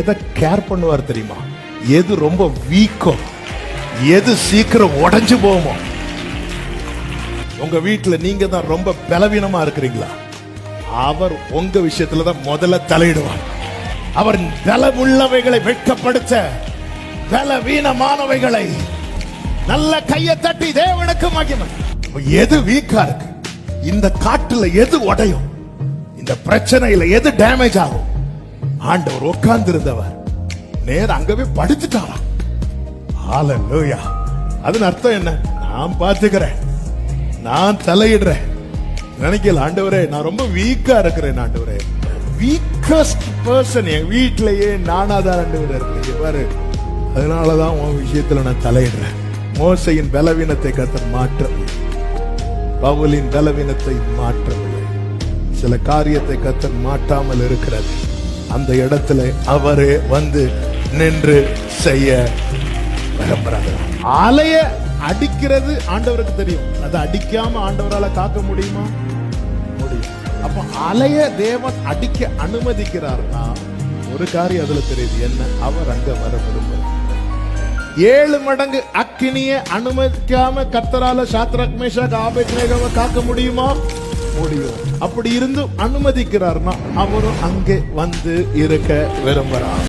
எதை கேர் பண்ணுவார் தெரியுமா? எது ரொம்ப வீக்கோ எது சீக்கிரம் உடஞ்சு போமோ உங்க வீட்டுல நீங்க தான் ரொம்ப பலவீனமா இருக்கிறீங்களா? அவர் உங்க விஷயத்துல தான் முதல்ல தலையிடுவார். அவர் பலமுள்ளவைகளை வெட்கப்படுத்த பலவீனமானவைகளை நல்ல கையை தட்டி தேவனுக்கு மகிமை. எது வீக்கா இருக்கு? இந்த காட்டுல எது உடையும்? இந்த பிரச்சனையில எது டேமேஜ் ஆகும்? ஆண்டவர் உட்கார்ந்து இருந்தவர் நேர அங்கவே படுத்துட்டாராம். ஹalleluya அதன் அர்த்தம் என்ன? நான் பாத்துக்கிறேன் நான் தலையிடுறேன். நினைக்கல ஆண்டவரே நான் ரொம்ப வீக்கா இருக்கிறேன் ஆண்டவரே. வீக்கஸ்ட் பர்சன் என் வீட்டிலேயே நானா தான் ஆண்டவர் இருக்கேன். பாரு. அதனாலதான் உன் விஷயத்துல நான் தலையிடுறேன். மோசையின் பலவீனத்தை கத்தர் மாற்றவில்லை. பவுலின் பலவீனத்தை மாற்றவில்லை. சில காரியத்தை கத்தர் மாட்டாமல் இருக்கிறது அந்த இடத்துல அவரே வந்து நின்று செய்ய விரும்புறாங்க அலைய அடிக்கிறது ஆண்டவருக்கு தெரியும். அதை அடிக்காம ஆண்டவரால காக்க முடியுமா? முடியும். அப்ப அலைய தேவன் அடிக்க அனுமதிக்கிறார்னா ஒரு காரியம் அதுல தெரியுது. என்ன? அவர் அங்க வர விரும்புகிறார் ஏழு மடங்கு அக்கினிய அனுமதிக்காம கத்தரால சாத்ரக் மேஷாக் ஆபேத்நேகவை காக்க முடியுமா? முடியும். அப்படி இருந்தும் அனுமதிக்கிறார்னா அவரும் அங்கே வந்து இருக்க விரும்புறார்